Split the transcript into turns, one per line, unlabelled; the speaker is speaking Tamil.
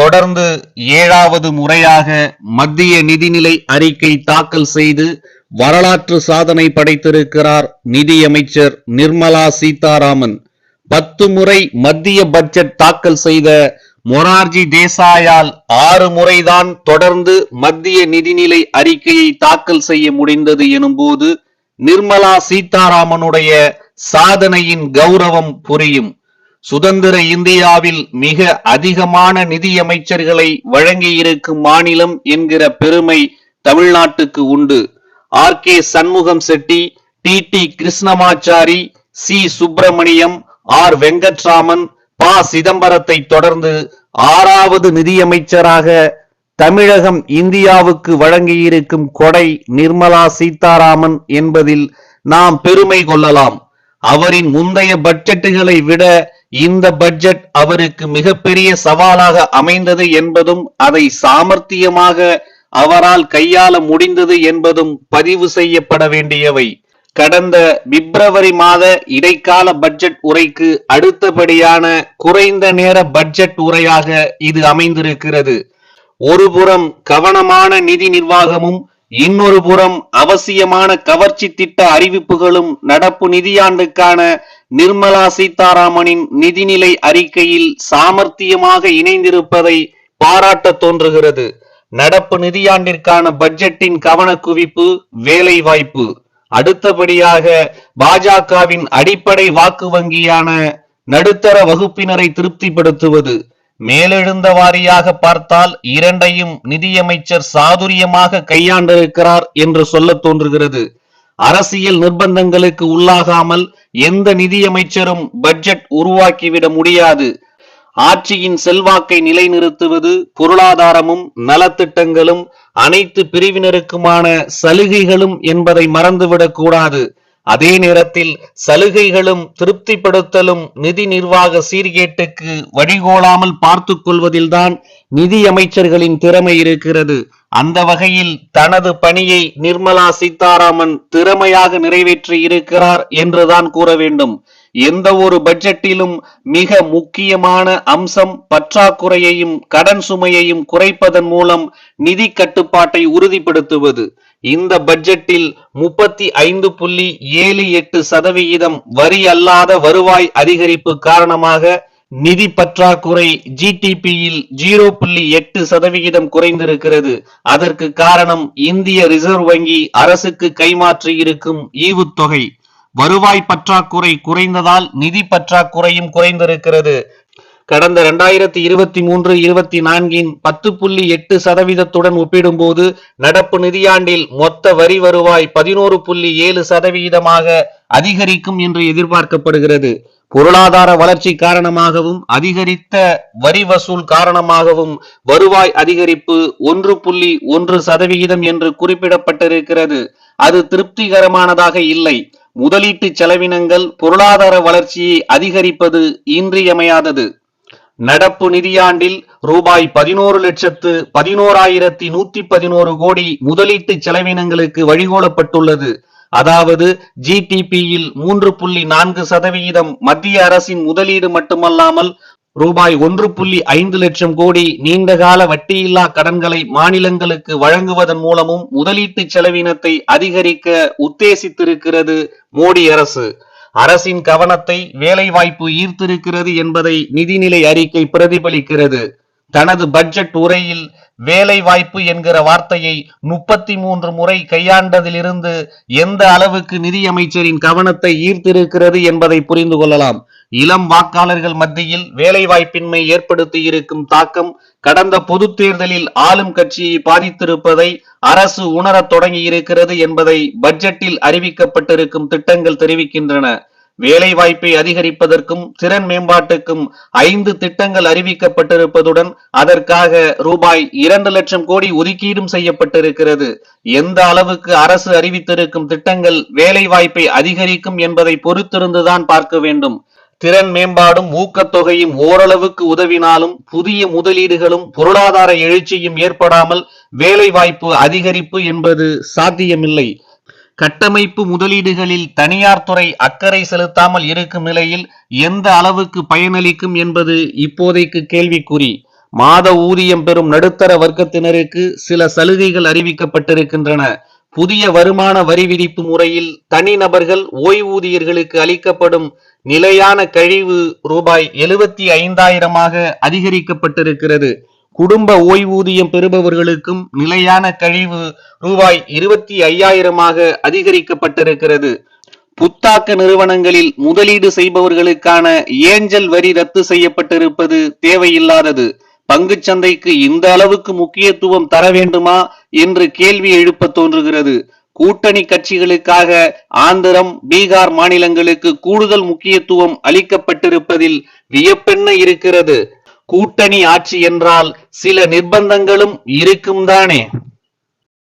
தொடர்ந்து ஏழாவது முறையாக மத்திய நிதிநிலை அறிக்கை தாக்கல் செய்து வரலாற்று சாதனை படைத்திருக்கிறார் நிதியமைச்சர் நிர்மலா சீதாராமன் பத்து முறை மத்திய பட்ஜெட் தாக்கல் செய்த மொரார்ஜி தேசாயால் ஆறு முறைதான் தொடர்ந்து மத்திய நிதிநிலை அறிக்கையை தாக்கல் செய்ய முடிந்தது எனும்போது நிர்மலா சீதாராமனுடைய சாதனையின் கௌரவம் புரியும் சுதந்திர இந்தியாவில் மிக அதிகமான நிதியமைச்சர்களை வழங்கியிருக்கும் மாநிலம் என்கிற பெருமை தமிழ்நாட்டுக்கு உண்டு R K Shanmukham Chetty T T Krishnamachari C Subramaniam R Venkataraman ப சிதம்பரத்தை தொடர்ந்து ஆறாவது நிதியமைச்சராக தமிழகம் இந்தியாவுக்கு வழங்கியிருக்கும் கொடை நிர்மலா சீதாராமன் என்பதில் நாம் பெருமை கொள்ளலாம் அவரின் முந்தைய பட்ஜெட்டுகளை விட இந்த பட்ஜெட் அவருக்கு மிகப்பெரிய சவாலாக அமைந்தது என்பதும் அதை சாமர்த்தியமாக அவரால் கையாள முடிந்தது என்பதும் பதிவு செய்யப்பட வேண்டியவை கடந்த பிப்ரவரி மாத இடைக்கால பட்ஜெட் உரைக்கு அடுத்தபடியான குறைந்த நேர பட்ஜெட் உரையாக இது அமைந்திருக்கிறது ஒருபுறம் கவனமான நிதி நிர்வாகமும் இன்னொரு புறம் அவசியமான கவர்ச்சி திட்ட அறிவிப்புகளும் நடப்பு நிதியாண்டுக்கான நிர்மலா சீதாராமனின் நிதிநிலை அறிக்கையில் சாமர்த்தியமாக இணைந்திருப்பதை பாராட்ட தோன்றுகிறது நடப்பு நிதியாண்டிற்கான பட்ஜெட்டின் கவனக்குவிப்பு வேலை வாய்ப்பு அடுத்தபடியாக பாஜகவின் அடிப்படை வாக்கு வங்கியான நடுத்தர வகுப்பினரை திருப்திப்படுத்துவது மேலெழுந்த வாரியாக பார்த்தால் இரண்டையும் நிதியமைச்சர் சாதுரியமாக கையாண்டிருக்கிறார் என்று சொல்ல தோன்றுகிறது அரசியல் நிர்பந்தங்களுக்கு உள்ளாகாமல் எந்த நிதியமைச்சரும் பட்ஜெட் உருவாக்கிவிட முடியாது ஆட்சியின் செல்வாக்கை நிலைநிறுத்துவது பொருளாதாரமும் நலத்திட்டங்களும் அனைத்து பிரிவினருக்குமான சலுகைகளும் என்பதை மறந்துவிடக் கூடாது அதே நேரத்தில் சலுகைகளும் திருப்திப்படுத்தலும் நிதி நிர்வாக சீர்கேட்டுக்கு வழிகோலாமல் பார்த்து கொள்வதில்தான் நிதி அமைச்சர்களின் திறமை இருக்கிறது அந்த வகையில் தனது பணியை நிர்மலா சீதாராமன் திறமையாக நிறைவேற்றி இருக்கிறார் என்றுதான் கூற வேண்டும் எந்த ஒரு பட்ஜெட்டிலும் மிக முக்கியமான அம்சம் பற்றாக்குறையையும் கடன் சுமையையும் குறைப்பதன் மூலம் நிதி கட்டுப்பாட்டை உறுதிப்படுத்துவது இந்த பட்ஜெட்டில் முப்பத்தி ஐந்து புள்ளி ஏழு எட்டு சதவிகிதம் வரி அல்லாத வருவாய் அதிகரிப்பு காரணமாக நிதி பற்றாக்குறை ஜிடிபியில் ஜீரோ புள்ளி எட்டு சதவிகிதம் குறைந்திருக்கிறது அதற்கு காரணம் இந்திய ரிசர்வ் வங்கி அரசுக்கு கைமாற்றி இருக்கும் ஈவுத்தொகை வருவாய் பற்றாக்குறை குறைந்ததால் நிதி பற்றாக்குறையும் குறைந்திருக்கிறது கடந்த இரண்டாயிரத்தி இருபத்தி மூன்று இருபத்தி நான்கின் பத்து புள்ளி எட்டு சதவீதத்துடன் ஒப்பிடும்போது நடப்பு நிதியாண்டில் மொத்த வரி வருவாய் பதினோரு புள்ளி ஏழு சதவிகிதமாக அதிகரிக்கும் என்று எதிர்பார்க்கப்படுகிறது பொருளாதார வளர்ச்சி காரணமாகவும் அதிகரித்த வரி வசூல் காரணமாகவும் வருவாய் அதிகரிப்பு ஒன்று புள்ளி ஒன்று சதவிகிதம் என்று குறிப்பிடப்பட்டிருக்கிறது அது திருப்திகரமானதாக இல்லை முதலீட்டு செலவினங்கள் பொருளாதார வளர்ச்சியை அதிகரிப்பது இன்றியமையாதது நடப்பு நிதியாண்டில் ரூபாய் பதினோரு லட்சத்து பதினோராயிரத்தி நூத்தி பதினோரு கோடி முதலீட்டு செலவினங்களுக்கு வழிகோலப்பட்டுள்ளது அதாவது ஜிடிபியில் மூன்று புள்ளி நான்கு சதவிகிதம் மத்திய அரசின் முதலீடு மட்டுமல்லாமல் ரூபாய் ஒன்று புள்ளி ஐந்து லட்சம் கோடி நீண்டகால வட்டியில்லா கடன்களை மாநிலங்களுக்கு வழங்குவதன் மூலமும் முதலீட்டு செலவினத்தை அதிகரிக்க உத்தேசித்திருக்கிறது மோடி அரசு அரசின் கவனத்தை வாய்ப்பு ஈர்த்திருக்கிறது என்பதை நிதிநிலை அறிக்கை பிரதிபலிக்கிறது தனது பட்ஜெட் உரையில் வேலைவாய்ப்பு என்கிற வார்த்தையை முப்பத்தி மூன்று முறை கையாண்டதிலிருந்து எந்த அளவுக்கு நிதியமைச்சரின் கவனத்தை ஈர்த்திருக்கிறது என்பதை புரிந்து கொள்ளலாம் இளம் வாக்காளர்கள் மத்தியில் வேலைவாய்ப்பின்மை ஏற்படுத்தியிருக்கும் தாக்கம் கடந்த பொது தேர்தலில் ஆளும் கட்சியை பாதித்திருப்பதை அரசு உணர தொடங்கி இருக்கிறது என்பதை பட்ஜெட்டில் அறிவிக்கப்பட்டிருக்கும் திட்டங்கள் தெரிவிக்கின்றன வேலை வாய்ப்பை அதிகரிப்பதற்கும் திறன் மேம்பாட்டுக்கும் ஐந்து திட்டங்கள் அறிவிக்கப்பட்டிருப்பதுடன் அதற்காக ரூபாய் இரண்டு லட்சம் கோடி ஒதுக்கீடும் செய்யப்பட்டிருக்கிறது எந்த அளவுக்கு அரசு அறிவித்திருக்கும் திட்டங்கள் வேலைவாய்ப்பை அதிகரிக்கும் என்பதை பொறுத்திருந்துதான் பார்க்க வேண்டும் திறன் மேம்பாடும் ஊக்கத்தொகையும் ஓரளவுக்கு உதவினாலும் புதிய முதலீடுகளும் பொருளாதார எழுச்சியும் ஏற்படாமல் வேலைவாய்ப்பு அதிகரிப்பு என்பது சாத்தியமில்லை கட்டமைப்பு முதலீடுகளில் தனியார் துறை அக்கறை செலுத்தாமல் இருக்கும் நிலையில் எந்த அளவுக்கு பயனளிக்கும் என்பது இப்போதைக்கு கேள்விக்குறி மாத ஊதியம் பெறும் நடுத்தர வர்க்கத்தினருக்கு சில சலுகைகள் அறிவிக்கப்பட்டிருக்கின்றன புதிய வருமான வரி விதிப்பு முறையில் தனிநபர்கள் ஓய்வூதியர்களுக்கு அளிக்கப்படும் நிலையான கழிவு ரூபாய் எழுபத்தி ஐந்தாயிரமாக அதிகரிக்கப்பட்டிருக்கிறது குடும்ப ஓய்வூதியம் பெறுபவர்களுக்கும் நிலையான கழிவு ரூபாய் இருபத்தி ஐயாயிரமாக அதிகரிக்கப்பட்டிருக்கிறது புத்தாக்க நிறுவனங்களில் முதலீடு செய்பவர்களுக்கான ஏஞ்சல் வரி ரத்து செய்யப்பட்டிருப்பது தேவையில்லாதது பங்கு சந்தைக்கு இந்த அளவுக்கு முக்கியத்துவம் தர வேண்டுமா என்று கேள்வி எழுப்ப தோன்றுகிறது கூட்டணி கட்சிகளுக்காக ஆந்திரம் பீகார் மாநிலங்களுக்கு கூடுதல் முக்கியத்துவம் அளிக்கப்பட்டிருப்பதில் வியப்பென்ன இருக்கிறது கூட்டணி ஆட்சி என்றால் சில நிர்பந்தங்களும் இருக்கும் தானே